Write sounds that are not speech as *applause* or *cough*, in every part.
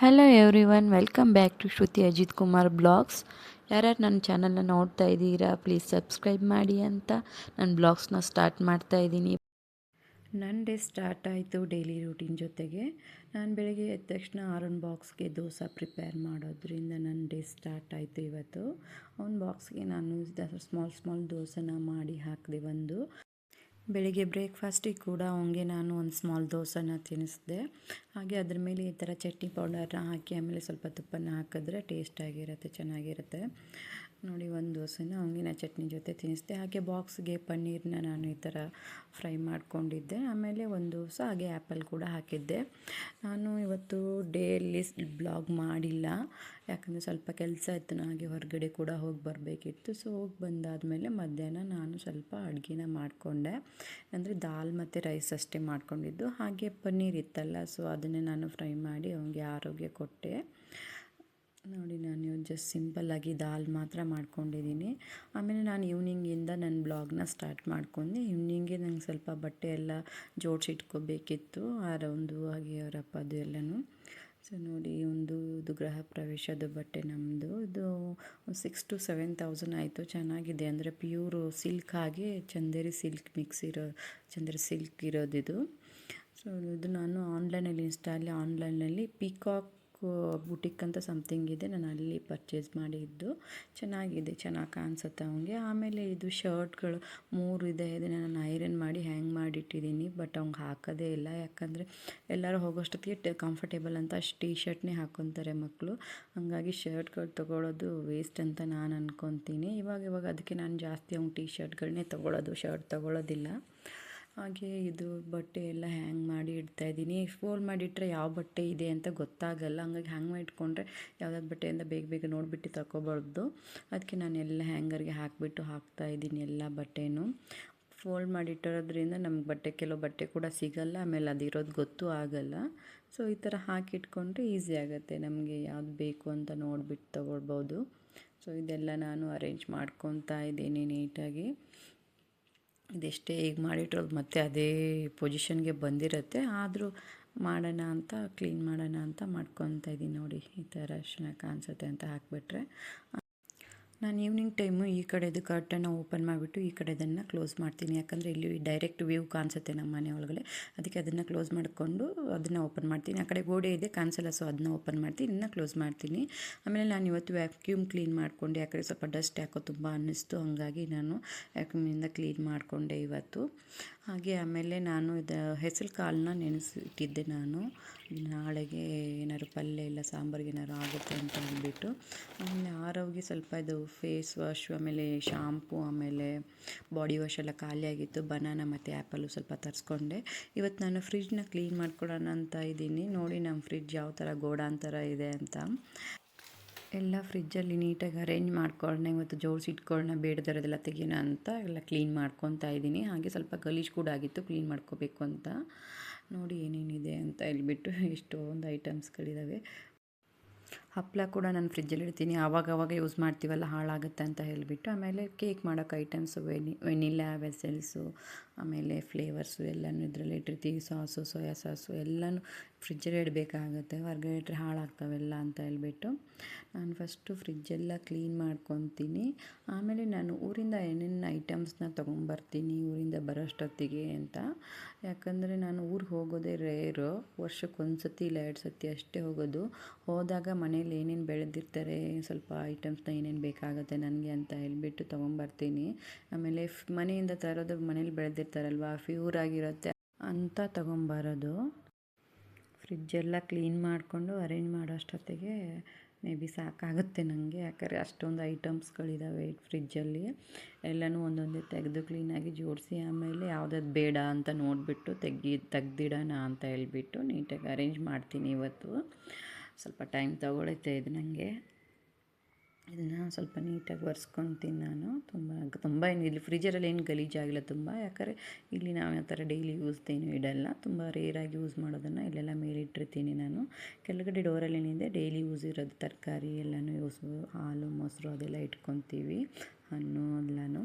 Hello everyone welcome back to Shruti Ajith Kumar vlogs ಯಾರ್ಯಾರು ನನ್ನ ಚಾನಲ್ನ ನೋಡ್ತಾ ಇದ್ದೀರಾ ಪ್ಲೀಸ್ ಸಬ್ಸ್ಕ್ರೈಬ್ ಮಾಡಿ ಅಂತ ನನ್ನ ಬ್ಲಾಗ್ಸ್ನ ಸ್ಟಾರ್ಟ್ ಮಾಡ್ತಾ ಇದ್ದೀನಿ. ನನ್ನ ಡೇ ಸ್ಟಾರ್ಟ್ ಆಯಿತು ಡೈಲಿ ರೂಟೀನ್ ಜೊತೆಗೆ. ನಾನು ಬೆಳಗ್ಗೆ ಎದ್ದ ತಕ್ಷಣ ಆರೊಂದು ಬಾಕ್ಸ್ಗೆ ದೋಸೆ ಪ್ರಿಪೇರ್ ಮಾಡೋದ್ರಿಂದ ನನ್ನ ಡೇ ಸ್ಟಾರ್ಟ್ ಆಯಿತು ಇವತ್ತು. ಒಂದು ಬಾಕ್ಸ್ಗೆ ನಾನು ಸ್ಮಾಲ್ ಸ್ಮಾಲ್ ದೋಸೆನ ಮಾಡಿ ಹಾಕಿದೆ ಒಂದು ಬೆಳಿಗ್ಗೆ ಬ್ರೇಕ್ಫಾಸ್ಟಿಗೆ ಕೂಡ ಅವನಿಗೆ ನಾನು ಒಂದು ಸ್ಮಾಲ್ ದೋಸೆನ ತಿನ್ನಿಸಿದೆ ಹಾಗೆ ಅದ್ರ ಮೇಲೆ ಈ ಥರ ಚಟ್ನಿ ಪೌಡರ್ನ ಹಾಕಿ ಆಮೇಲೆ ಸ್ವಲ್ಪ ತುಪ್ಪನ ಹಾಕಿದ್ರೆ ಟೇಸ್ಟಾಗಿರುತ್ತೆ ಚೆನ್ನಾಗಿರುತ್ತೆ. ನೋಡಿ ಒಂದು ದೋಸೆನ ಅವಂಗಿನ ಚಟ್ನಿ ಜೊತೆ ತಿನ್ನಿಸ್ದೆ. ಹಾಗೆ ಬಾಕ್ಸ್ಗೆ ಪನ್ನೀರನ್ನ ನಾನು ಈ ಥರ ಫ್ರೈ ಮಾಡ್ಕೊಂಡಿದ್ದೆ. ಆಮೇಲೆ ಒಂದು ದೋಸೆ, ಹಾಗೆ ಆ್ಯಪಲ್ ಕೂಡ ಹಾಕಿದ್ದೆ. ನಾನು ಇವತ್ತು ಡೇಲಿ ಬ್ಲಾಗ್ ಮಾಡಿಲ್ಲ. ಯಾಕಂದರೆ ಸ್ವಲ್ಪ ಕೆಲಸ ಇತ್ತು ನನಗೆ ಹೊರಗಡೆ ಕೂಡ ಹೋಗಿ ಬರಬೇಕಿತ್ತು. ಸೊ, ಹೋಗಿ ಬಂದಾದಮೇಲೆ ಮಧ್ಯಾಹ್ನ ನಾನು ಸ್ವಲ್ಪ ಅಡುಗೆನ ಮಾಡಿಕೊಂಡೆ. ಅಂದರೆ ದಾಲ್ ಮತ್ತು ರೈಸ್ ಅಷ್ಟೇ ಮಾಡ್ಕೊಂಡಿದ್ದು. ಹಾಗೆ ಪನ್ನೀರ್ ಇತ್ತಲ್ಲ, ಸೊ ಅದನ್ನೇ ನಾನು ಫ್ರೈ ಮಾಡಿ ಅವನಿಗೆ ಆರೋಗ್ಯ ಕೊಟ್ಟೆ. ನೋಡಿ, ನಾನು ಜಸ್ಟ್ ಸಿಂಪಲ್ಲಾಗಿ ದಾಲ್ ಮಾತ್ರ ಮಾಡ್ಕೊಂಡಿದ್ದೀನಿ. ಆಮೇಲೆ ನಾನು ಈವ್ನಿಂಗಿಂದ ನನ್ನ ಬ್ಲಾಗ್ನ ಸ್ಟಾರ್ಟ್ ಮಾಡ್ಕೊಂಡು. ಈವ್ನಿಂಗೆ ನಂಗೆ ಸ್ವಲ್ಪ ಬಟ್ಟೆ ಎಲ್ಲ ಜೋಡಿಸಿಟ್ಕೋಬೇಕಿತ್ತು ಆ ರೌಂದು ಹಾಗೆ ಅವರಪ್ಪದು ಎಲ್ಲನೂ. ಸೊ ನೋಡಿ, ಒಂದು ಇದು ಗೃಹ ಪ್ರವೇಶದ ಬಟ್ಟೆ ನಮ್ಮದು ಇದು ಸಿಕ್ಸ್ ಟು ಸೆವೆನ್ ತೌಸಂಡ್ ಆಯಿತು. ಚೆನ್ನಾಗಿದೆ. ಅಂದರೆ ಪ್ಯೂರು ಸಿಲ್ಕ್ ಹಾಗೆ ಚಂದೇರಿ ಸಿಲ್ಕ್ ಮಿಕ್ಸ್ ಇರೋ, ಚಂದೇರಿ ಸಿಲ್ಕ್ ಇರೋದಿದು. ಸೊ ಇದು ನಾನು ಆನ್ಲೈನಲ್ಲಿ ಇನ್ಸ್ಟಾಲ್ ಆನ್ಲೈನಲ್ಲಿ ಪಿಕಾಕ್ ಬುಟಿಕ್ ಅಂತ ಸಮಥಿಂಗ್ ಇದೆ, ನಾನು ಅಲ್ಲಿ ಪರ್ಚೇಸ್ ಮಾಡಿದ್ದು. ಚೆನ್ನಾಗಿದೆ, ಚೆನ್ನಾಗಿ ಕಾಣಿಸುತ್ತೆ ಅವನಿಗೆ. ಆಮೇಲೆ ಇದು ಶರ್ಟ್ಗಳು ಮೂರು ಇದೆ, ಇದನ್ನು ನಾನು ಐರನ್ ಮಾಡಿ ಹ್ಯಾಂಗ್ ಮಾಡಿಟ್ಟಿದ್ದೀನಿ ಬಟ್ ಅವ್ನಿಗೆ ಹಾಕೋದೇ ಇಲ್ಲ. ಯಾಕಂದರೆ ಎಲ್ಲರೂ ಹೋಗೋಷ್ಟೊತ್ತಿಗೆ ಕಂಫರ್ಟೇಬಲ್ ಅಂತ ಅಷ್ಟು ಟೀ ಶರ್ಟ್ನೇ ಹಾಕೊತಾರೆ ಮಕ್ಕಳು ಹಾಗಾಗಿ ಶರ್ಟ್ಗಳು ತೊಗೊಳೋದು ವೇಸ್ಟ್ ಅಂತ ನಾನು ಅಂದ್ಕೊತೀನಿ ಇವಾಗ ಇವಾಗ ಅದಕ್ಕೆ ನಾನು ಜಾಸ್ತಿ ಅವ್ನು ಟೀ ಶರ್ಟ್ಗಳನ್ನೇ ತೊಗೊಳೋದು ಶರ್ಟ್ ತೊಗೊಳೋದಿಲ್ಲ. ಹಾಗೆ ಇದು ಬಟ್ಟೆ ಎಲ್ಲ ಹ್ಯಾಂಗ್ ಮಾಡಿ ಇಡ್ತಾಯಿದ್ದೀನಿ ಫೋಲ್ಡ್ ಮಾಡಿಟ್ರೆ ಯಾವ ಬಟ್ಟೆ ಇದೆ ಅಂತ ಗೊತ್ತಾಗಲ್ಲ. ಹಂಗಾಗಿ ಹ್ಯಾಂಗ್ ಮಾಡಿ ಇಟ್ಕೊಂಡ್ರೆ ಯಾವುದಾದ್ರು ಬಟ್ಟೆಯಿಂದ ಬೇಗ ಬೇಗ ನೋಡಿಬಿಟ್ಟು ತಗೋಬಾರ್ದು ಅದಕ್ಕೆ ನಾನು ಎಲ್ಲ ಹ್ಯಾಂಗರ್ಗೆ ಹಾಕಿಬಿಟ್ಟು ಹಾಕ್ತಾಯಿದ್ದೀನಿ ಎಲ್ಲ ಬಟ್ಟೆನು. ಫೋಲ್ಡ್ ಮಾಡಿಟ್ಟಿರೋದ್ರಿಂದ ನಮ್ಗೆ ಬಟ್ಟೆ, ಕೆಲವು ಬಟ್ಟೆ ಕೂಡ ಸಿಗಲ್ಲ. ಆಮೇಲೆ ಅದಿರೋದು ಗೊತ್ತೂ ಆಗಲ್ಲ. ಸೊ ಈ ಥರ ಹಾಕಿಟ್ಕೊಂಡ್ರೆ ಈಸಿ ಆಗುತ್ತೆ. ನಮಗೆ ಯಾವ್ದು ಬೇಕು ಅಂತ ನೋಡಿಬಿಟ್ಟು ತೊಗೊಳ್ಬೋದು. ಸೊ ಇದೆಲ್ಲ ನಾನು ಅರೇಂಜ್ ಮಾಡ್ಕೊತಾ ಇದ್ದೀನಿ ನೀಟಾಗಿ ಇದೆಷ್ಟೇ ಈಗ ಮಾಡಿಟ್ರೋದು ಮತ್ತೆ ಅದೇ ಪೊಸಿಷನ್ಗೆ ಬಂದಿರುತ್ತೆ. ಆದರೂ ಮಾಡೋಣ ಅಂತ ಕ್ಲೀನ್ ಮಾಡೋಣ ಅಂತ ಮಾಡ್ಕೊತಾ ಇದ್ದೀನಿ ನೋಡಿ. ಈ ಥರ ಚೆನ್ನಾಗಿ ಕಾಣಿಸುತ್ತೆ ಅಂತ ಹಾಕಿಬಿಟ್ರೆ. ನಾನು ಈವ್ನಿಂಗ್ ಟೈಮು ಈ ಕಡೆದು ಕರ್ಟನ್ನ ಓಪನ್ ಮಾಡಿಬಿಟ್ಟು ಈ ಕಡೆದನ್ನು ಕ್ಲೋಸ್ ಮಾಡ್ತೀನಿ. ಯಾಕಂದರೆ ಇಲ್ಲಿ ಡೈರೆಕ್ಟ್ ವ್ಯೂ ಕಾಣಿಸುತ್ತೆ ನಮ್ಮ ಮನೆ ಒಳಗಡೆ. ಅದಕ್ಕೆ ಅದನ್ನು ಕ್ಲೋಸ್ ಮಾಡಿಕೊಂಡು ಅದನ್ನು ಓಪನ್ ಮಾಡ್ತೀನಿ. ಆ ಕಡೆ ಗೋಡೆ ಇದೆ, ಕಾಣಿಸಲ್ಲ ಸೊ ಅದನ್ನ ಓಪನ್ ಮಾಡ್ತೀನಿ. ಇನ್ನೂ ಕ್ಲೋಸ್ ಮಾಡ್ತೀನಿ. ಆಮೇಲೆ ನಾನು ಇವತ್ತು ವ್ಯಾಕ್ಯೂಮ್ ಕ್ಲೀನ್ ಮಾಡಿಕೊಂಡೆ. ಕಡೆ ಸ್ವಲ್ಪ ಡಸ್ಟ್ ಯಾಕೋ ತುಂಬ ಅನ್ನಿಸ್ತು. ಹಾಗಾಗಿ ನಾನು ವ್ಯಾಕ್ಯೂಮಿಂದ ಕ್ಲೀನ್ ಮಾಡಿಕೊಂಡೆ ಇವತ್ತು. ಹಾಗೆ ಆಮೇಲೆ ನಾನು ಇದು ಹೆಸರು ಕಾಳನ್ನ ನೆನೆಸಿಟ್ಟಿದ್ದೆ ನಾನು. ನಾಳೆಗೆ ಏನಾದ್ರು ಪಲ್ಯ ಇಲ್ಲ ಸಾಂಬಾರಿಗೆ ಏನಾದ್ರು ಆಗುತ್ತೆ ಅಂತ ಅಂದ್ಬಿಟ್ಟು, ಆಮೇಲೆ ಆರೋಗ್ಯ ಸ್ವಲ್ಪ ಇದು ಫೇಸ್ ವಾಶು ಆಮೇಲೆ ಶಾಂಪು ಆಮೇಲೆ ಬಾಡಿ ವಾಶ್ ಎಲ್ಲ ಖಾಲಿಯಾಗಿತ್ತು ಬನಾನ ಮತ್ತು ಆ್ಯಪಲ್ಲು ಸ್ವಲ್ಪ ತರಿಸ್ಕೊಂಡೆ. ಇವತ್ತು ನಾನು ಫ್ರಿಜ್ನ ಕ್ಲೀನ್ ಮಾಡ್ಕೊಡೋಣ ಅಂತ ಇದ್ದೀನಿ. ನೋಡಿ ನಮ್ಮ ಫ್ರಿಜ್ ಯಾವ ಥರ ಗೋಡಾನ್ ಥರ ಇದೆ ಅಂತ. ಎಲ್ಲ ಫ್ರಿಜ್ಜಲ್ಲಿ ನೀಟಾಗಿ ಅರೇಂಜ್ ಮಾಡ್ಕೊಂಡೆ. ಇವತ್ತು ಜೋಡಿಸಿ ಇಟ್ಕೊಳ್ಳೋಣ, ಬೇಡದಿರೋದೆಲ್ಲ ತೆಗಿಯೋಣ ಅಂತ ಎಲ್ಲ ಕ್ಲೀನ್ ಮಾಡ್ಕೊತಾ ಇದ್ದೀನಿ. ಹಾಗೆ ಸ್ವಲ್ಪ ಗಲೀಜು ಕೂಡ ಆಗಿತ್ತು ಕ್ಲೀನ್ ಮಾಡ್ಕೋಬೇಕು ಅಂತ. ನೋಡಿ ಏನೇನಿದೆ ಅಂತ ಹೇಳ್ಬಿಟ್ಟು *laughs* ಎಷ್ಟೊಂದು ಐಟಮ್ಸ್ಗಳಿದ್ದಾವೆ ಹಪ್ಪಳ ಕೂಡ ನಾನು ಫ್ರಿಜ್ಜಲ್ಲಿ ಇಡ್ತೀನಿ. ಆವಾಗ ಆವಾಗ ಯೂಸ್ ಮಾಡ್ತೀವಲ್ಲ, ಹಾಳಾಗುತ್ತೆ ಅಂತ ಹೇಳಿಬಿಟ್ಟು, ಆಮೇಲೆ ಕೇಕ್ ಮಾಡೋಕೆ ಐಟಮ್ಸು ವೆನಿ ವೆನಿಲಾ ವೆಸೆಲ್ಸು, ಆಮೇಲೆ ಫ್ಲೇವರ್ಸು ಎಲ್ಲನೂ ಇದರಲ್ಲಿ ಇಟ್ಟಿರ್ತೀವಿ. ಸಾಸು, ಸೋಯಾ ಸಾಸು ಎಲ್ಲನೂ ಫ್ರಿಜ್ಜಲ್ಲಿ ಇಡಬೇಕಾಗುತ್ತೆ. ಹೊರಗಡೆ ಇಟ್ಟರೆ ಹಾಳಾಗ್ತಾವೆಲ್ಲ ಅಂತ ಹೇಳಿಬಿಟ್ಟು ನಾನು ಫಸ್ಟು ಫ್ರಿಜ್ಜೆಲ್ಲ ಕ್ಲೀನ್ ಮಾಡ್ಕೊತೀನಿ. ಆಮೇಲೆ ನಾನು ಊರಿಂದ ಏನೇನು ಐಟಮ್ಸ್ನ ತೊಗೊಂಬರ್ತೀನಿ, ಊರಿಂದ ಬರೋಷ್ಟೊತ್ತಿಗೆ ಅಂತ. ಯಾಕಂದರೆ ನಾನು ಊರಿಗೆ ಹೋಗೋದೇ ರೇರು. ವರ್ಷಕ್ಕೆ ಒಂದು ಸತಿ ಇಲ್ಲ ಎರಡು ಸತಿ ಅಷ್ಟೇ ಹೋಗೋದು. ಹೋದಾಗ ಮನೇಲಿ ಏನೇನು ಬೆಳೆದಿರ್ತಾರೆ, ಸ್ವಲ್ಪ ಐಟಮ್ಸ್ನ ಏನೇನು ಬೇಕಾಗುತ್ತೆ ನನಗೆ ಅಂತ ಹೇಳ್ಬಿಟ್ಟು ತೊಗೊಂಬರ್ತೀನಿ. ಆಮೇಲೆ ಮನೆಯಿಂದ ತರೋದು ಮನೇಲಿ ಬೆಳೆದಿರ್ತಾರಲ್ವ ಫ್ಯೂರ್ ಆಗಿರುತ್ತೆ ಅಂತ ತೊಗೊಂಬರೋದು. ಫ್ರಿಜ್ಜೆಲ್ಲ ಕ್ಲೀನ್ ಮಾಡಿಕೊಂಡು ಅರೇಂಜ್ ಮಾಡೋ ಅಷ್ಟೊತ್ತಿಗೆ ಮೇ ಬಿ ಸಾಕಾಗುತ್ತೆ ನನಗೆ ಯಾಕಂದರೆ ಅಷ್ಟೊಂದು ಐಟಮ್ಸ್ಗಳಿದ್ದಾವೆ ಫ್ರಿಜ್ಜಲ್ಲಿ ಎಲ್ಲನೂ ಒಂದೊಂದೇ ತೆಗೆದು ಕ್ಲೀನಾಗಿ ಜೋಡಿಸಿ ಆಮೇಲೆ ಯಾವುದಾದ್ರು ಬೇಡ ಅಂತ ನೋಡಿಬಿಟ್ಟು ತೆಗಿ ತೆಗ್ದಿಡೋಣ ಅಂತ ಹೇಳ್ಬಿಟ್ಟು ನೀಟಾಗಿ ಅರೇಂಜ್ ಮಾಡ್ತೀನಿ ಇವತ್ತು. ಸ್ವಲ್ಪ ಟೈಮ್ ತೊಗೊಳುತ್ತೆ ಇದು ನನಗೆ. ಇದನ್ನು ಸ್ವಲ್ಪ ನೀಟಾಗಿ ಒರೆಸ್ಕೊತೀನಿ ನಾನು. ತುಂಬ ತುಂಬ ಏನು ಇಲ್ಲಿ ಫ್ರಿಜ್ಜರಲ್ಲಿ ಏನು ಗಲೀಜಾಗಿಲ್ಲ ತುಂಬ. ಯಾಕಂದರೆ ಇಲ್ಲಿ ನಾವು ಯಾವ ಥರ ಡೈಲಿ ಯೂಸ್ದೇನು ಇಡಲ್ಲ. ತುಂಬ ರೇರಾಗಿ ಯೂಸ್ ಮಾಡೋದನ್ನು ಇಲ್ಲೆಲ್ಲ ಮೇಲಿಟ್ಟಿರ್ತೀನಿ ನಾನು. ಕೆಳಗಡೆ ಡೋರಲ್ಲಿ ಏನಿದೆ ಡೈಲಿ ಯೂಸ್ ಇರೋದು ತರಕಾರಿ, ಎಲ್ಲನೂ ಯೂಸ್ ಹಾಲು, ಮೊಸರು ಅದೆಲ್ಲ ಇಟ್ಕೊತೀವಿ, ಹಣ್ಣು ಎಲ್ಲನೂ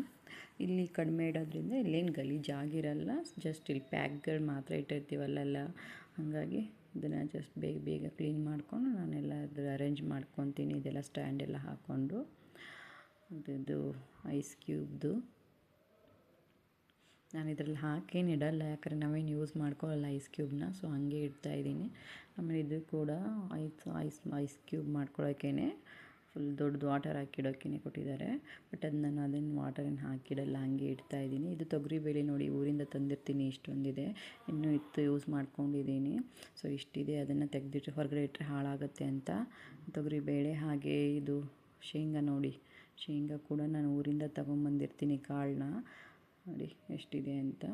ಇಲ್ಲಿ ಕಡಿಮೆ ಇಡೋದ್ರಿಂದ ಇಲ್ಲೇನು ಗಲೀಜಾಗಿರಲ್ಲ ಜಸ್ಟ್ ಇಲ್ಲಿ ಪ್ಯಾಕ್ಗಳು ಮಾತ್ರ ಇಟ್ಟಿರ್ತೀವಲ್ಲೆಲ್ಲ ಹಾಗಾಗಿ ಇದನ್ನು ಜಸ್ಟ್ ಬೇಗ ಬೇಗ ಕ್ಲೀನ್ ಮಾಡಿಕೊಂಡು ನಾನೆಲ್ಲ ಅದ್ರ ಅರೇಂಜ್ ಮಾಡ್ಕೊತೀನಿ. ಇದೆಲ್ಲ ಸ್ಟ್ಯಾಂಡ್ ಎಲ್ಲ ಹಾಕ್ಕೊಂಡು ಇದು ಐಸ್ ಕ್ಯೂಬ್ದು ನಾನು ಇದರಲ್ಲಿ ಹಾಕೇನು ಇಡಲ್ಲ, ಯಾಕಂದರೆ ನಾವೇನು ಯೂಸ್ ಮಾಡ್ಕೊಳ್ಳಲ್ಲ ಐಸ್ ಕ್ಯೂಬ್ನ ಸೊ ಹಾಗೆ ಇಡ್ತಾ ಇದ್ದೀನಿ. ಆಮೇಲೆ ಇದು ಕೂಡ ಐಸ್ ಐಸ್ ಐಸ್ ಕ್ಯೂಬ್ ಮಾಡ್ಕೊಳ್ಳೋಕ್ಕೇ ಫುಲ್ ದೊಡ್ಡದು ವಾಟರ್ ಹಾಕಿಡೋಕ್ಕೇ ಕೊಟ್ಟಿದ್ದಾರೆ. ಬಟ್ ಅದು ನಾನು ಅದನ್ನು ವಾಟರನ್ನು ಹಾಕಿಡಲ್ಲ, ಹಾಗೆ ಇಡ್ತಾ ಇದ್ದೀನಿ. ಇದು ತೊಗರಿಬೇಳೆ ನೋಡಿ ಊರಿಂದ ತಂದಿರ್ತೀನಿ, ಇಷ್ಟೊಂದಿದೆ. ಇನ್ನೂ ಇತ್ತು ಯೂಸ್ ಮಾಡ್ಕೊಂಡಿದ್ದೀನಿ. ಸೊ ಇಷ್ಟಿದೆ. ಅದನ್ನು ತೆಗೆದಿಟ್ಟು ಹೊರಗಡೆ ಇಟ್ಟರೆ ಹಾಳಾಗುತ್ತೆ ಅಂತ. ತೊಗರಿಬೇಳೆ ಹಾಗೆ ಇದು ಶೇಂಗಾ ನೋಡಿ. ಶೇಂಗಾ ಕೂಡ ನಾನು ಊರಿಂದ ತೊಗೊಂಬಂದಿರ್ತೀನಿ ಕಾಳನ್ನ. ನೋಡಿ, ಎಷ್ಟಿದೆ ಅಂತ.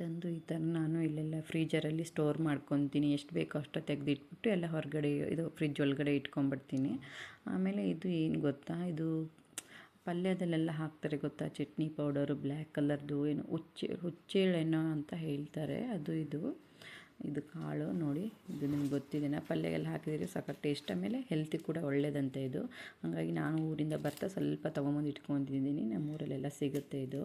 ತಂದು ಈ ಥರ ನಾನು ಇಲ್ಲೆಲ್ಲ ಫ್ರೀಜರಲ್ಲಿ ಸ್ಟೋರ್ ಮಾಡ್ಕೊತೀನಿ. ಎಷ್ಟು ಬೇಕೋ ಅಷ್ಟು ತೆಗೆದಿಟ್ಬಿಟ್ಟು ಎಲ್ಲ ಹೊರಗಡೆ ಇದು ಫ್ರಿಜ್ ಒಳಗಡೆ ಇಟ್ಕೊಂಡ್ಬಿಡ್ತೀನಿ. ಆಮೇಲೆ ಇದು ಏನು ಗೊತ್ತಾ? ಇದು ಪಲ್ಯದಲ್ಲೆಲ್ಲ ಹಾಕ್ತಾರೆ ಗೊತ್ತಾ? ಚಟ್ನಿ ಪೌಡರು, ಬ್ಲ್ಯಾಕ್ ಕಲರ್ದು ಏನು ಹುಚ್ಚೆ, ಹುಚ್ಚೇಳೆನೋ ಅಂತ ಹೇಳ್ತಾರೆ. ಅದು ಇದು. ಇದು ಕಾಳು ನೋಡಿ, ಇದು ನಿಮ್ಗೆ ಗೊತ್ತಿದೆನಾ ಪಲ್ಯಗೆಲ್ಲ ಹಾಕಿದರೆ ಸಖತ್ ಟೇಸ್ಟ್. ಆಮೇಲೆ ಹೆಲ್ತಿ ಕೂಡ ಒಳ್ಳೇದಂತೆ ಇದು. ಹಾಗಾಗಿ ನಾನು ಊರಿಂದ ಬರ್ತಾ ಸ್ವಲ್ಪ ತೊಗೊಂಬಂದು ಇಟ್ಕೊಂಡಿದ್ದೀನಿ. ನಮ್ಮೂರಲ್ಲೆಲ್ಲ ಸಿಗುತ್ತೆ ಇದು.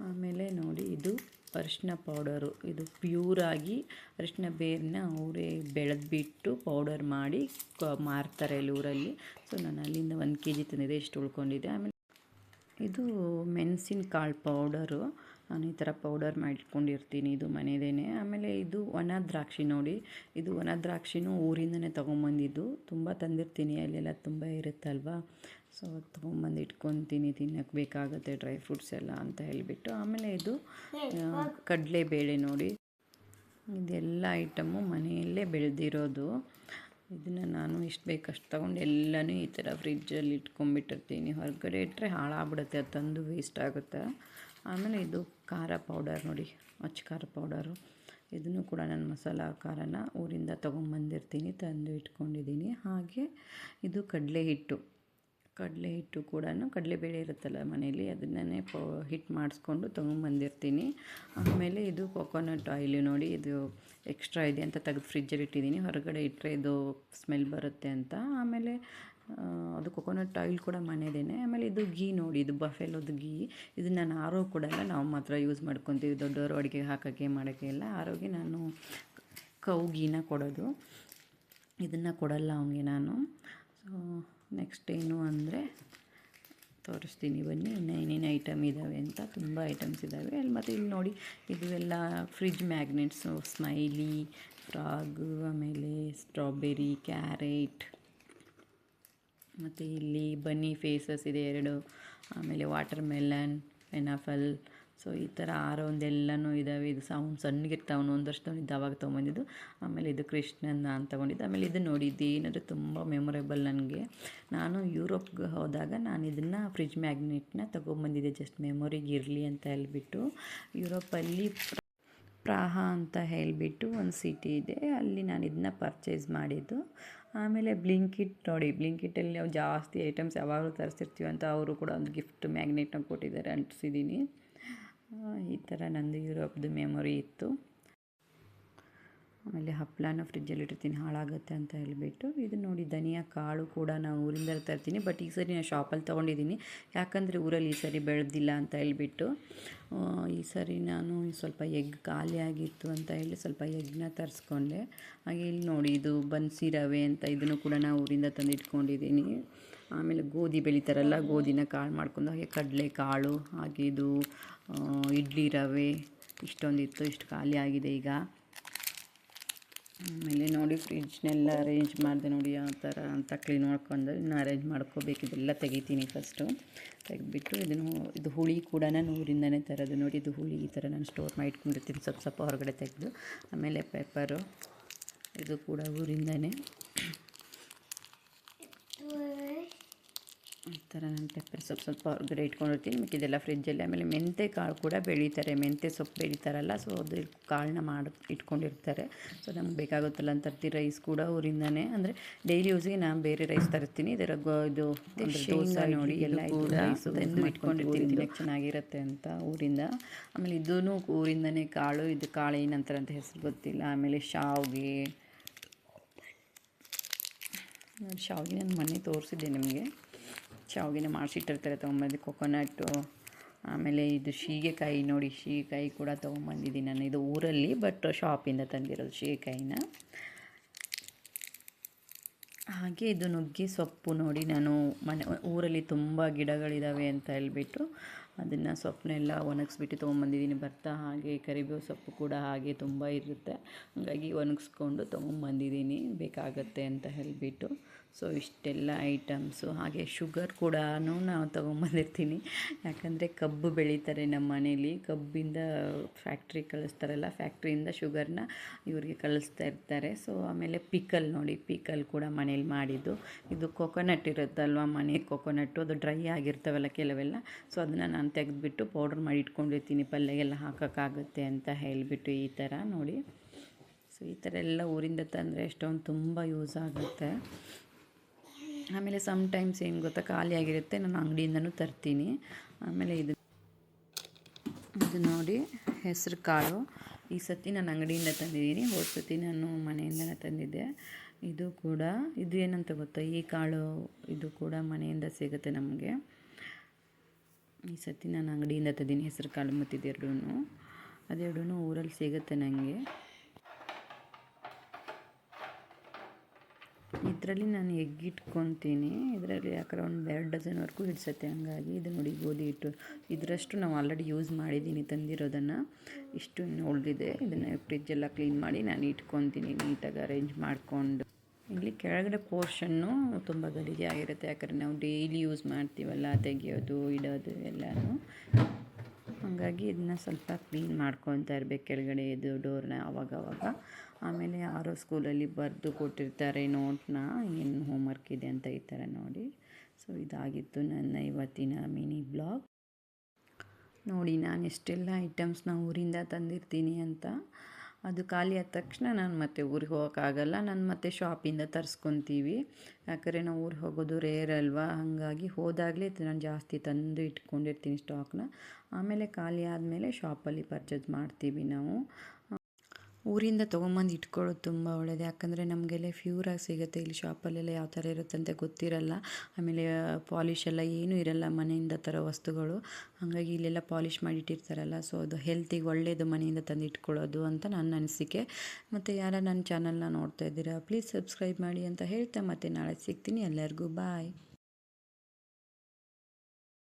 ಆಮೇಲೆ ನೋಡಿ ಇದು. ಅರಿಶಿನ ಪೌಡರು. ಇದು ಪ್ಯೂರಾಗಿ ಅರಿಶಿನ ಬೇರನ್ನ ಅವರೇ ಬೆಳೆದ್ಬಿಟ್ಟು ಪೌಡರ್ ಮಾಡಿ ಕ, ಮಾರ್ತಾರೆ ಊರಲ್ಲಿ. ಸೊ ನಾನು ಅಲ್ಲಿಂದ ಒಂದು ಕೆ ಜಿ ತಂದಿದೆ ಇಷ್ಟು ಉಳ್ಕೊಂಡಿದ್ದೆ. ಆಮೇಲೆ ಇದು ಮೆಣಸಿನ ಕಾಳು ಪೌಡರು ನಾನು ಈ ಥರ ಪೌಡರ್ ಮಾಡಿಟ್ಕೊಂಡಿರ್ತೀನಿ ಇದು ಮನೆದೇನೆ. ಆಮೇಲೆ ಇದು ಒಣ ದ್ರಾಕ್ಷಿ ನೋಡಿ. ಇದು ಒಣ ದ್ರಾಕ್ಷಿನೂ ಊರಿಂದನೇ ತೊಗೊಂಬಂದಿದ್ದು. ತುಂಬ ತಂದಿರ್ತೀನಿ, ಅಲ್ಲೆಲ್ಲ ತುಂಬ ಇರುತ್ತಲ್ವ? ಸೊ ತೊಗೊಂಬಂದು ಇಟ್ಕೊತೀನಿ ತಿನ್ನಕ್ಕೆ ಬೇಕಾಗುತ್ತೆ ಡ್ರೈ ಫ್ರೂಟ್ಸ್ ಎಲ್ಲ ಅಂತ ಹೇಳಿಬಿಟ್ಟು ಆಮೇಲೆ ಇದು ಕಡಲೆಬೇಳೆ ನೋಡಿ. ಇದೆಲ್ಲ ಐಟಮು ಮನೆಯಲ್ಲೇ ಬೆಳೆದಿರೋದು. ಇದನ್ನು ನಾನು ಇಷ್ಟು ಬೇಕಷ್ಟು ತೊಗೊಂಡು ಎಲ್ಲನೂ ಈ ಥರ ಫ್ರಿಜ್ಜಲ್ಲಿ ಇಟ್ಕೊಂಡ್ಬಿಟ್ಟಿರ್ತೀನಿ. ಹೊರಗಡೆ ಇಟ್ಟರೆ ಹಾಳಾಗ್ಬಿಡುತ್ತೆ ಅದು ತಂದು ವೇಸ್ಟ್ ಆಗುತ್ತೆ. ಆಮೇಲೆ ಇದು ಖಾರ ಪೌಡರ್ ನೋಡಿ ಅಚ್ಚ ಖಾರ ಪೌಡರು ಇದನ್ನು ಕೂಡ ನಾನು ಮಸಾಲ ಖಾರನ ಊರಿಂದ ತೊಗೊಂಬಂದಿರ್ತೀನಿ ತಂದು ಇಟ್ಕೊಂಡಿದ್ದೀನಿ. ಹಾಗೆ ಇದು ಕಡಲೆ ಹಿಟ್ಟು. ಕಡಲೆ ಹಿಟ್ಟು ಕೂಡ ಕಡಲೆಬೇಳೆ ಇರುತ್ತಲ್ಲ ಮನೇಲಿ ಅದನ್ನೇ ಪೋ ಹಿಟ್ಟು ಮಾಡಿಸ್ಕೊಂಡು ತೊಗೊಂಬಂದಿರ್ತೀನಿ. ಆಮೇಲೆ ಇದು ಕೊಕೊನಟ್ ಆಯಿಲ್ ನೋಡಿ, ಇದು ಎಕ್ಸ್ಟ್ರಾ ಇದೆ ಅಂತ ತೆಗೆದು ಫ್ರಿಜ್ಜಲ್ಲಿ ಇಟ್ಟಿದ್ದೀನಿ. ಹೊರಗಡೆ ಇಟ್ಟರೆ ಇದು ಸ್ಮೆಲ್ ಬರುತ್ತೆ ಅಂತ. ಆಮೇಲೆ ಅದು ಕೊಕೊನಟ್ ಆಯಿಲ್ ಕೂಡ ಮನೆದೇನೆ. ಆಮೇಲೆ ಇದು ಗೀ ನೋಡಿ, ಇದು ಬಫೆಲೋದು ಗೀ ಇದು ನಾನು ಆರೋ ಕೂಡ ನಾವು ಮಾತ್ರ ಯೂಸ್ ಮಾಡ್ಕೊತೀವಿ. ದೊಡ್ಡವರು ಅಡುಗೆ ಹಾಕೋಕ್ಕೆ, ಮಾಡೋಕ್ಕೆ ಎಲ್ಲ ಆರೋಗ್ಯ ನಾನು ಕೌ ಗೀನ ಕೊಡೋದು. ಇದನ್ನು ಕೊಡಲ್ಲ ಅವನಿಗೆ ನಾನು. ಸೊ ನೆಕ್ಸ್ಟ್ ಏನು ಅಂದರೆ ತೋರಿಸ್ತೀನಿ ಬನ್ನಿ. ಇನ್ನು ಏನೇನು ಐಟಮ್ ಇದ್ದಾವೆ ಅಂತ ತುಂಬ ಐಟಮ್ಸ್ ಇದ್ದಾವೆ ಅಲ್ಲಿ ಮತ್ತು ಇಲ್ಲಿ ನೋಡಿ ಇದು ಎಲ್ಲ ಫ್ರಿಜ್ ಮ್ಯಾಗ್ನೆಟ್ಸು ಸ್ಮೈಲಿ ಫ್ರಾಗು ಆಮೇಲೆ ಸ್ಟ್ರಾಬೆರಿ ಕ್ಯಾರೆಟ್ ಮತ್ತು ಇಲ್ಲಿ ಬನ್ನಿ ಫೇಸಸ್ ಇದೆ ಎರಡು. ಆಮೇಲೆ ವಾಟರ್ ಮೆಲನ್ ಪೆನಾಫಲ್ ಸೊ ಈ ಥರ ಆರೋ ಒಂದೆಲ್ಲನೂ ಇದ್ದಾವೆ ಇದು ಸೌಂಡ್ ಸಣ್ಣಗಿರ್ತಾವನು ಒಂದು ಅವಾಗ ತೊಗೊಂಬಂದಿದ್ದು. ಆಮೇಲೆ ಇದು ಕೃಷ್ಣನ ನಾನು ತೊಗೊಂಡಿದ್ದು. ಆಮೇಲೆ ಇದು ನೋಡಿದ್ದೆ. ಏನಂದರೆ ತುಂಬ ಮೆಮೊರೇಬಲ್ ನನಗೆ. ನಾನು ಯುರೋಪ್ಗೆ ಹೋದಾಗ ನಾನು ಇದನ್ನು ಫ್ರಿಜ್ ಮ್ಯಾಗ್ನೆಟ್ನ ತೊಗೊಂಬಂದಿದ್ದೆ. ಜಸ್ಟ್ ಮೆಮೊರಿಗೆ ಇರಲಿ ಅಂತ ಹೇಳಿಬಿಟ್ಟು. ಯುರೋಪಲ್ಲಿ ಪ್ರಾಹ ಅಂತ ಹೇಳಿಬಿಟ್ಟು ಒಂದು ಸಿಟಿ ಇದೆ. ಅಲ್ಲಿ ನಾನು ಇದನ್ನ ಪರ್ಚೇಸ್ ಮಾಡಿದ್ದು. ಆಮೇಲೆ ಬ್ಲಿಂಕಿಟ್ ನೋಡಿ. ಬ್ಲಿಂಕಿಟಲ್ಲಿ ನಾವು ಜಾಸ್ತಿ ಐಟಮ್ಸ್ ಯಾವಾಗಲೂ ತರಿಸಿರ್ತೀವಿ ಅಂತ ಅವರು ಕೂಡ ಒಂದು ಗಿಫ್ಟ್ ಮ್ಯಾಗ್ನೆಟ್ನ ಕೊಟ್ಟಿದ್ದಾರೆ. ಅಂಟಿಸಿದ್ದೀನಿ ಈ ಥರ ನಂದು ಯುರೋಪ್ದು ಮೆಮೊರಿ ಇತ್ತು. ಆಮೇಲೆ ಹಪ್ಪಳನ ಫ್ರಿಜ್ಜಲ್ಲಿ ಇಟ್ಟಿರ್ತೀನಿ, ಹಾಳಾಗುತ್ತೆ ಅಂತ ಹೇಳಿಬಿಟ್ಟು ಇದು ನೋಡಿ, ಧನಿಯಾ ಕಾಳು ಕೂಡ ನಾನು ಊರಿಂದ ತರ್ತೀನಿ ಬಟ್ ಈ ಸರಿ ನಾನು ಶಾಪಲ್ಲಿ ತೊಗೊಂಡಿದ್ದೀನಿ. ಯಾಕಂದರೆ ಊರಲ್ಲಿ ಈ ಸರಿ ಬೆಳೆದಿಲ್ಲ ಅಂತ ಹೇಳಿಬಿಟ್ಟು ಈ ಸರಿ ನಾನು ಸ್ವಲ್ಪ ಎಗ್ ಖಾಲಿ ಆಗಿತ್ತು ಅಂತ ಹೇಳಿ ಸ್ವಲ್ಪ ಎಗ್ನ ತರಿಸ್ಕೊಂಡೆ. ಹಾಗೆ ಇಲ್ಲಿ ನೋಡಿ, ಇದು ಬನ್ಸಿ ರವೆ ಅಂತ ಇದನ್ನು ಕೂಡ ನಾನು ಊರಿಂದ ತಂದು ಇಟ್ಕೊಂಡಿದ್ದೀನಿ ಆಮೇಲೆ ಗೋಧಿ ಬೆಳೀತಾರಲ್ಲ, ಗೋಧಿನ ಕಾಳು ಮಾಡ್ಕೊಂಡು ಹಾಗೆ ಕಡಲೆ ಕಾಳು, ಹಾಗೆ ಇದು ಇಡ್ಲಿ ರವೆ, ಇಷ್ಟೊಂದಿತ್ತು, ಇಷ್ಟು ಖಾಲಿ ಆಗಿದೆ ಈಗ. ಆಮೇಲೆ ನೋಡಿ ಫ್ರಿಜ್ನೆಲ್ಲ ಅರೇಂಜ್ ಮಾಡಿದೆ ನೋಡಿ ಯಾವ ಥರ ಅಂತ ಕ್ಲೀನ್ ಮಾಡ್ಕೊಂಡು ಇನ್ನು ಅರೇಂಜ್ ಮಾಡ್ಕೋಬೇಕು. ಇದೆಲ್ಲ ತೆಗಿತೀನಿ ಫಸ್ಟು ತೆಗೆದ್ಬಿಟ್ಟು ಇದನ್ನು, ಇದು ಹುಳಿ ಕೂಡ ನಾನು ಊರಿಂದನೇ ತರೋದು. ನೋಡಿ ಇದು ಹುಳಿ ಈ ಥರ ನಾನು ಸ್ಟೋರ್ ಮಾಡಿ ಇಟ್ಕೊಂಡಿರ್ತೀನಿ ಸ್ವಲ್ಪ ಸ್ವಲ್ಪ ಹೊರಗಡೆ ತೆಗೆದು. ಆಮೇಲೆ ಪೇಪರು ಇದು ಕೂಡ ಊರಿಂದನೇ ಈ ಥರ ನಾನು ಪೆಪ್ಪರ್ ಸ್ವಲ್ಪ ಸ್ವಲ್ಪ ಹೊರಗಡೆ ಇಟ್ಕೊಂಡಿರ್ತೀನಿ. ಮಿಕ್ಕಿದೆಲ್ಲ ಫ್ರಿಜ್ಜಲ್ಲಿ ಆಮೇಲೆ ಮೆಂತೆ ಕಾಳು ಕೂಡ ಬೆಳೀತಾರೆ. ಮೆಂತೆ ಸೊಪ್ಪು ಬೆಳೀತಾರಲ್ಲ ಸೊ ಅದು ಕಾಳನ್ನ ಮಾಡಿ ಇಟ್ಕೊಂಡಿರ್ತಾರೆ. ಸೊ ನಮ್ಗೆ ಬೇಕಾಗುತ್ತಲ್ಲ ಅಂತ ರೈಸ್ ಕೂಡ ಊರಿಂದನೇ. ಅಂದರೆ ಡೈಲಿ ಯೂಸ್ಗೆ ನಾನು ಬೇರೆ ರೈಸ್ ತರ್ತೀನಿ. ಇದರ ಗೋ ಇದು ದೋಸೆ ನೋಡಿ ಎಲ್ಲ ಇಟ್ಕೊಂಡಿರ್ತೀನಿ ತಿನ್ನಕ್ಕೆ ಚೆನ್ನಾಗಿರುತ್ತೆ ಅಂತ ಊರಿಂದ. ಆಮೇಲೆ ಇದೂ ಊರಿಂದನೇ ಕಾಳು ಇದು ಕಾಳು ಏನಂತಾರೆ ಅಂತ ಹೆಸರು ಗೊತ್ತಿಲ್ಲ. ಆಮೇಲೆ ಶಾವಿಗೆ. ಶಾವಿಗೆ ನಾನು ಮೊನ್ನೆ ತೋರಿಸಿದ್ದೆ ನಿಮಗೆ. ಶಾವಿಗೆನ ಮಾಡಿಸಿಟ್ಟಿರ್ತಾರೆ, ತೊಗೊಂಬಂದು ಕೊಕೊನಟ್ಟು ಆಮೇಲೆ ಇದು ಶೀಗೆಕಾಯಿ ನೋಡಿ ಶೀಗೆಕಾಯಿ ಕೂಡ ತೊಗೊಂಬಂದಿದ್ದೀನಿ ನಾನು. ಇದು ಊರಲ್ಲಿ ಬಟ್ ಶಾಪಿಂದ ತಂದಿರೋದು ಶೀಗೆಕಾಯಿನ ಹಾಗೆ ಇದು ನುಗ್ಗೆ ಸೊಪ್ಪು ನೋಡಿ ನಾನು ಮನೆ, ಊರಲ್ಲಿ ತುಂಬ ಗಿಡಗಳಿದ್ದಾವೆ ಅಂತ ಹೇಳ್ಬಿಟ್ಟು ಅದನ್ನು ಸೊಪ್ಪನ್ನೆಲ್ಲ ಒಣಗಿಸ್ಬಿಟ್ಟು ತೊಗೊಂಬಂದಿದ್ದೀನಿ. ಬರ್ತಾ ಹಾಗೆ ಕರಿಬೇವು ಸೊಪ್ಪು ಕೂಡ ಹಾಗೆ ತುಂಬ ಇರುತ್ತೆ. ಹಾಗಾಗಿ ಒಣಗಿಸ್ಕೊಂಡು ತೊಗೊಂಬಂದಿದ್ದೀನಿ. ಬೇಕಾಗತ್ತೆ ಅಂತ ಹೇಳಿಬಿಟ್ಟು. ಸೊ ಇಷ್ಟೆಲ್ಲ ಐಟಮ್ಸು ಹಾಗೆ ಶುಗರ್ ಕೂಡ ನಾವು ತೊಗೊಂಬಂದಿರ್ತೀನಿ. ಯಾಕಂದರೆ ಕಬ್ಬು ಬೆಳೀತಾರೆ ನಮ್ಮ ಮನೇಲಿ. ಕಬ್ಬಿಂದ ಫ್ಯಾಕ್ಟ್ರಿ ಕಳಿಸ್ತಾರಲ್ಲ ಫ್ಯಾಕ್ಟ್ರಿಯಿಂದ ಶುಗರ್ನ ಇವರಿಗೆ ಕಳಿಸ್ತಾ ಇರ್ತಾರೆ. ಸೊ ಆಮೇಲೆ ಪಿಕಲ್ ನೋಡಿ. ಪಿಕಲ್ ಕೂಡ ಮನೇಲಿ ಮಾಡಿದ್ದು. ಇದು ಕೊಕೊನಟ್ ಇರುತ್ತಲ್ವ ಮನೆ ಕೊಕೊನಟ್ಟು ಅದು ಡ್ರೈ ಆಗಿರ್ತವಲ್ಲ ಕೆಲವೆಲ್ಲ. ಸೊ ಅದನ್ನು ನಾನು ತೆಗೆದುಬಿಟ್ಟು ಪೌಡ್ರ್ ಮಾಡಿ ಇಟ್ಕೊಂಡಿರ್ತೀನಿ. ಪಲ್ಯಗೆಲ್ಲ ಹಾಕೋಕ್ಕಾಗುತ್ತೆ ಅಂತ ಹೇಳಿಬಿಟ್ಟು ಈ ಥರ ನೋಡಿ. ಸೊ ಈ ಥರ ಎಲ್ಲ ಊರಿಂದ ತಂದರೆ ಎಷ್ಟೊಂದು ತುಂಬ ಯೂಸ್ ಆಗುತ್ತೆ. ಆಮೇಲೆ ಸಮ್ ಟೈಮ್ಸ್ ಏನು ಗೊತ್ತಾ ಖಾಲಿಯಾಗಿರುತ್ತೆ ನಾನು ಅಂಗಡಿಯಿಂದನೂ ತರ್ತೀನಿ. ಆಮೇಲೆ ಇದು ಇದು ನೋಡಿ, ಹೆಸರು ಕಾಳು. ಈ ಸತಿ ನಾನು ಅಂಗಡಿಯಿಂದ ತಂದಿದ್ದೀನಿ. ಹೋದ ಸತಿ ನಾನು ಮನೆಯಿಂದನೇ ತಂದಿದ್ದೆ. ಇದು ಕೂಡ, ಇದು ಏನಂತ ಗೊತ್ತಾ, ಈ ಕಾಳು ಇದು ಕೂಡ ಮನೆಯಿಂದ ಸಿಗುತ್ತೆ ನಮಗೆ. ಈ ಸತಿ ನಾನು ಅಂಗಡಿಯಿಂದ ತಂದೀನಿ ಹೆಸರು ಕಾಳು ಮತ್ತಿದ್ದು ಎರಡೂ ಅದೆರಡೂ ಊರಲ್ಲಿ ಸಿಗುತ್ತೆ ನನಗೆ ಇದರಲ್ಲಿ ನಾನು ಎಗ್ ಇಟ್ಕೊತೀನಿ. ಇದರಲ್ಲಿ ಯಾಕಂದ್ರೆ ಒಂದು ಎರಡು ಡಜನ್ವರೆಗೂ ಹಿಡ್ಸತ್ತೆ ಹಂಗಾಗಿ ಇದು ನೋಡಿ ಗೋಧಿ ಹಿಟ್ಟು. ಇದರಷ್ಟು ನಾವು ಆಲ್ರೆಡಿ ಯೂಸ್ ಮಾಡಿದ್ದೀನಿ ತಂದಿರೋದನ್ನು. ಇಷ್ಟು ಇನ್ನು ಉಳಿದಿದೆ. ಇದನ್ನು ಫ್ರಿಜ್ಜೆಲ್ಲ ಕ್ಲೀನ್ ಮಾಡಿ ನಾನು ಇಟ್ಕೊತೀನಿ, ನೀಟಾಗಿ ಅರೇಂಜ್ ಮಾಡಿಕೊಂಡು. ಇಲ್ಲಿ ಕೆಳಗಡೆ ಪೋರ್ಷನ್ನು ತುಂಬ ಗಲೀಜೆ ಆಗಿರುತ್ತೆ. ಯಾಕಂದರೆ ನಾವು ಡೈಲಿ ಯೂಸ್ ಮಾಡ್ತೀವಲ್ಲ, ತೆಗಿಯೋದು, ಇಡೋದು ಎಲ್ಲನೂ. ಹಾಗಾಗಿ ಇದನ್ನ ಸ್ವಲ್ಪ ಕ್ಲೀನ್ ಮಾಡ್ಕೊತಾ ಇರಬೇಕು ಕೆಳಗಡೆ ಇದು ಡೋರ್ನ ಆವಾಗವಾಗ ಆಮೇಲೆ ಯಾರೋ ಸ್ಕೂಲಲ್ಲಿ ಬರೆದು ಕೊಟ್ಟಿರ್ತಾರೆ ನೋಟ್ನ ಏನು ಹೋಮ್ವರ್ಕ್ ಇದೆ ಅಂತ ಈ ಥರ ನೋಡಿ. ಸೊ ಇದಾಗಿತ್ತು ನನ್ನ ಇವತ್ತಿನ ಮಿನಿ ಬ್ಲಾಗ್ ನೋಡಿ ನಾನು ಎಷ್ಟೆಲ್ಲ ಐಟಮ್ಸ್ನ ಊರಿಂದ ತಂದಿರ್ತೀನಿ ಅಂತ. ಅದು ಖಾಲಿ ಆದ ತಕ್ಷಣ ನಾನು ಮತ್ತೆ ಊರಿಗೆ ಹೋಗೋಕ್ಕಾಗಲ್ಲ. ನಾನು ಮತ್ತೆ ಶಾಪಿಂದ ತರಿಸ್ಕೊತೀವಿ. ಯಾಕಂದರೆ ನಾವು ಊರಿಗೆ ಹೋಗೋದು ರೇರ್ ಅಲ್ವಾ? ಹಾಗಾಗಿ ಹೋದಾಗಲೇ ನಾನು ಜಾಸ್ತಿ ತಂದು ಇಟ್ಕೊಂಡಿರ್ತೀನಿ ಸ್ಟಾಕ್ನ ಆಮೇಲೆ ಖಾಲಿ ಆದಮೇಲೆ ಶಾಪಲ್ಲಿ ಪರ್ಚೇಸ್ ಮಾಡ್ತೀವಿ ನಾವು. ಊರಿಂದ ತೊಗೊಂಬಂದು ಇಟ್ಕೊಳ್ಳೋದು ತುಂಬ ಒಳ್ಳೆಯದು ಯಾಕಂದರೆ ನಮಗೆಲ್ಲ ಫ್ಯೂರಾಗಿ ಸಿಗುತ್ತೆ. ಇಲ್ಲಿ ಶಾಪಲ್ಲೆಲ್ಲ ಯಾವ ಥರ ಇರುತ್ತೆ ಅಂತ ಗೊತ್ತಿರಲ್ಲ. ಆಮೇಲೆ ಪಾಲಿಶ್ ಎಲ್ಲ ಏನೂ ಇರಲ್ಲ ಮನೆಯಿಂದ ತರೋ ವಸ್ತುಗಳು. ಹಾಗಾಗಿ ಇಲ್ಲೆಲ್ಲ ಪಾಲಿಶ್ ಮಾಡಿಟ್ಟಿರ್ತಾರಲ್ಲ ಸೊ ಅದು ಹೆಲ್ತಿಗೆ ಒಳ್ಳೆಯದು ಮನೆಯಿಂದ ತಂದು ಇಟ್ಕೊಳ್ಳೋದು ಅಂತ ನನ್ನ ಅನಿಸಿಕೆ. ಮತ್ತು ಯಾರ ನನ್ನ ಚಾನಲ್ನ ನೋಡ್ತಾ ಇದ್ದೀರಾ ಪ್ಲೀಸ್ ಸಬ್ಸ್ಕ್ರೈಬ್ ಮಾಡಿ ಅಂತ ಹೇಳ್ತಾ ಮತ್ತೆ ನಾಳೆ ಸಿಗ್ತೀನಿ. ಎಲ್ಲರಿಗೂ ಬಾಯ್